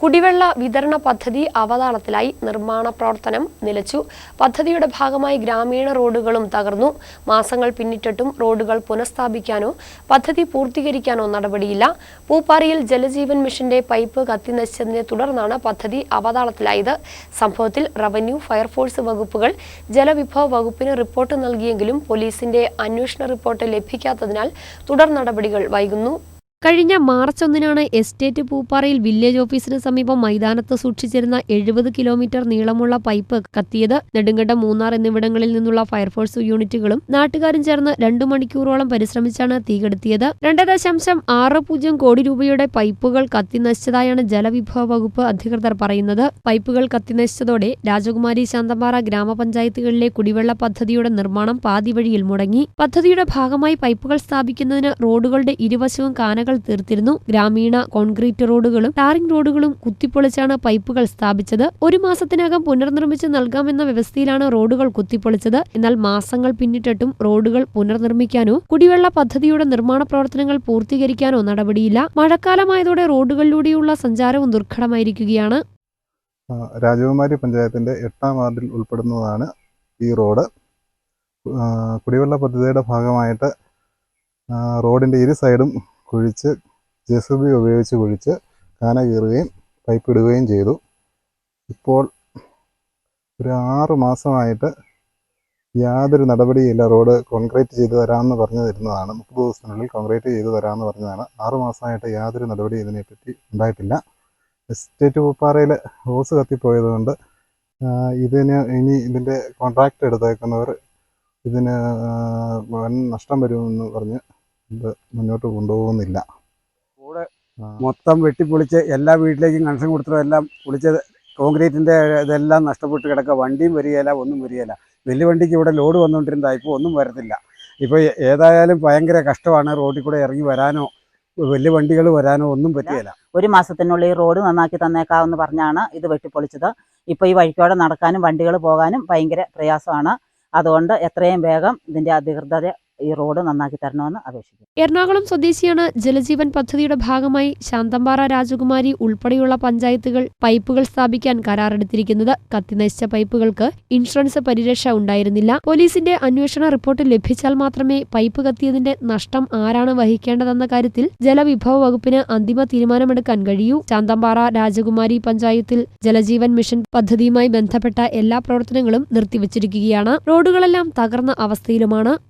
കുടിവെള്ള വിതരണ പദ്ധതി അവതാളത്തിലായി നിർമ്മാണ പ്രവർത്തനം നിലച്ചു. പദ്ധതിയുടെ ഭാഗമായി ഗ്രാമീണ റോഡുകളും തകർന്നു. മാസങ്ങൾ പിന്നിട്ടിട്ടും റോഡുകൾ പുനഃസ്ഥാപിക്കാനോ പദ്ധതി പൂർത്തീകരിക്കാനോ നടപടിയില്ല. പൂപ്പാറിയിൽ ജലജീവൻ മിഷന്റെ പൈപ്പ് കത്തിനശിച്ചതിനെ തുടർന്നാണ് പദ്ധതി അവതാളത്തിലായത്. സംഭവത്തിൽ റവന്യൂ ഫയർഫോഴ്സ് വകുപ്പുകൾ ജലവിഭവ വകുപ്പിന് റിപ്പോർട്ട് നൽകിയെങ്കിലും പോലീസിന്റെ അന്വേഷണ റിപ്പോർട്ട് ലഭിക്കാത്തതിനാൽ തുടർ നടപടികൾ വൈകുന്നു. കഴിഞ്ഞ മാർച്ച് ഒന്നിനാണ് എസ്റ്റേറ്റ് പൂപ്പാറയിൽ വില്ലേജ് ഓഫീസിന് സമീപം മൈതാനത്ത് സൂക്ഷിച്ചിരുന്ന എഴുപത് കിലോമീറ്റർ നീളമുള്ള പൈപ്പ് കത്തിയത് നെടുങ്കണ്ടം മൂന്നാർ എന്നിവിടങ്ങളിൽ നിന്നുള്ള ഫയർഫോഴ്സ് യൂണിറ്റുകളും നാട്ടുകാരും ചേർന്ന് രണ്ടു മണിക്കൂറോളം പരിശ്രമിച്ചാണ് തീകെടുത്തിയത് രണ്ട് ദശാംശം ആറ് പൂജ്യം കോടി രൂപയുടെ പൈപ്പുകൾ കത്തി നശിച്ചതായാണ് ജലവിഭവ വകുപ്പ് അധികൃതർ പറയുന്നത്. പൈപ്പുകൾ കത്തി നശിച്ചതോടെ രാജകുമാരി ശാന്തമ്പാറ ഗ്രാമപഞ്ചായത്തുകളിലെ കുടിവെള്ള പദ്ധതിയുടെ നിർമ്മാണം പാതിവഴിയിൽ മുടങ്ങി. പദ്ധതിയുടെ ഭാഗമായി പൈപ്പുകൾ സ്ഥാപിക്കുന്നതിന് റോഡുകളുടെ ഇരുവശവും കാനകൾ തീർത്തിരുന്നു. ഗ്രാമീണ കോൺക്രീറ്റ് റോഡുകളും ടാറിംഗ് റോഡുകളും കുത്തിപ്പൊളിച്ചാണ് പൈപ്പുകൾ സ്ഥാപിച്ചത്. ഒരു മാസത്തിനകം പുനർനിർമ്മിച്ച് നൽകാമെന്ന വ്യവസ്ഥയിലാണ് റോഡുകൾ കുത്തിപ്പൊളിച്ചത്. എന്നാൽ മാസങ്ങൾ പിന്നിട്ടിട്ടും റോഡുകൾ പുനർനിർമ്മിക്കാനോ കുടിവെള്ള പദ്ധതിയുടെ നിർമ്മാണ പ്രവർത്തനങ്ങൾ പൂർത്തീകരിക്കാനോ നടപടിയില്ല. മഴക്കാലമായതോടെ റോഡുകളിലൂടെയുള്ള സഞ്ചാരവും ദുർഘടമായിരിക്കുകയാണ്. രാജകുമാരി പഞ്ചായത്തിന്റെ എട്ടാം വാർഡിൽ ഉൾപ്പെടുന്നതാണ് ഈ റോഡ്. കുടിവെള്ള പദ്ധതിയുടെ ഭാഗമായിട്ട് റോഡിന്റെ ഇരു സൈഡും കുഴിച്ച് ജെ സി ബി ഉപയോഗിച്ച് കുഴിച്ച് കാന കീറുകയും പൈപ്പ് ഇടുകയും ചെയ്തു. ഇപ്പോൾ ഒരു ആറ് മാസമായിട്ട് യാതൊരു നടപടിയില്ല. റോഡ് കോൺക്രീറ്റ് ചെയ്തു തരാമെന്ന് പറഞ്ഞു തരുന്നതാണ്. മുപ്പത് ദിവസത്തിനുള്ളിൽ കോൺക്രീറ്റ് ചെയ്തു തരാമെന്ന് പറഞ്ഞതാണ്. ആറ് മാസമായിട്ട് യാതൊരു നടപടി ഇതിനെപ്പറ്റി ഉണ്ടായിട്ടില്ല. എസ്റ്റേറ്റ് പൂപ്പാറയിൽ ഹോസ് കത്തിപ്പോയതുകൊണ്ട് ഇതിന് ഇനി ഇതിന്റെ കോൺട്രാക്റ്റ് എടുത്തേക്കുന്നവർ ഇതിന് വൻ നഷ്ടം വരുമെന്ന് പറഞ്ഞ് ഇത് മുന്നോട്ട് കൊണ്ടുപോകുന്നില്ല. കൂടെ മൊത്തം വെട്ടിപ്പൊളിച്ച് എല്ലാ വീട്ടിലേക്കും കണക്ഷൻ കൊടുത്തോ എല്ലാം പൊളിച്ച് കോൺക്രീറ്റിന്റെ ഇതെല്ലാം നഷ്ടപ്പെട്ട് കിടക്കുക. വണ്ടിയും വരികയില്ല ഒന്നും വരികയില്ല. വലിയ വണ്ടിക്ക് ഇവിടെ ലോഡ് വന്നുകൊണ്ടിരുന്നതാണ് ഇപ്പോൾ ഒന്നും വരത്തില്ല. ഇപ്പോൾ ഏതായാലും ഭയങ്കര കഷ്ടമാണ് റോഡിൽ കൂടെ ഇറങ്ങി വരാനോ വലിയ വണ്ടികൾ വരാനോ ഒന്നും പറ്റിയല്ല ഒരു മാസത്തിനുള്ളിൽ റോഡ് നന്നാക്കി തന്നേക്കാവെന്ന് പറഞ്ഞാണ് ഇത് വെട്ടിപ്പൊളിച്ചത്. ഇപ്പോൾ ഈ വഴിക്കോടെ നടക്കാനും വണ്ടികൾ പോകാനും ഭയങ്കര പ്രയാസമാണ്. അതുകൊണ്ട് എത്രയും വേഗം ഇതിന്റെ അധികൃതർ ഈ റോഡ് നന്നാക്കി തരണമെന്ന് അപേക്ഷിക്കുന്നു. എറണാകുളം സ്വദേശിയാണ് ജലജീവൻ പദ്ധതിയുടെ ഭാഗമായി ശാന്തമ്പാറ രാജകുമാരി ഉൾപ്പെടെയുള്ള പഞ്ചായത്തുകൾ പൈപ്പുകൾ സ്ഥാപിക്കാൻ കരാറെടുത്തിരിക്കുന്നത്. കത്തിനശിച്ച പൈപ്പുകൾക്ക് ഇൻഷുറൻസ് പരിരക്ഷ ഉണ്ടായിരുന്നില്ല. പോലീസിന്റെ അന്വേഷണ റിപ്പോർട്ട് ലഭിച്ചാൽ മാത്രമേ പൈപ്പ് കത്തിയതിന്റെ നഷ്ടം ആരാണ് വഹിക്കേണ്ടതെന്ന കാര്യത്തിൽ ജലവിഭവ വകുപ്പിന് അന്തിമ തീരുമാനമെടുക്കാൻ കഴിയൂ. ശാന്തമ്പാറ രാജകുമാരി പഞ്ചായത്തിൽ ജലജീവൻ മിഷൻ പദ്ധതിയുമായി ബന്ധപ്പെട്ട എല്ലാ പ്രവർത്തനങ്ങളും നിർത്തിവച്ചിരിക്കുകയാണ്. റോഡുകളെല്ലാം തകർന്ന അവസ്ഥയിലുമാണ്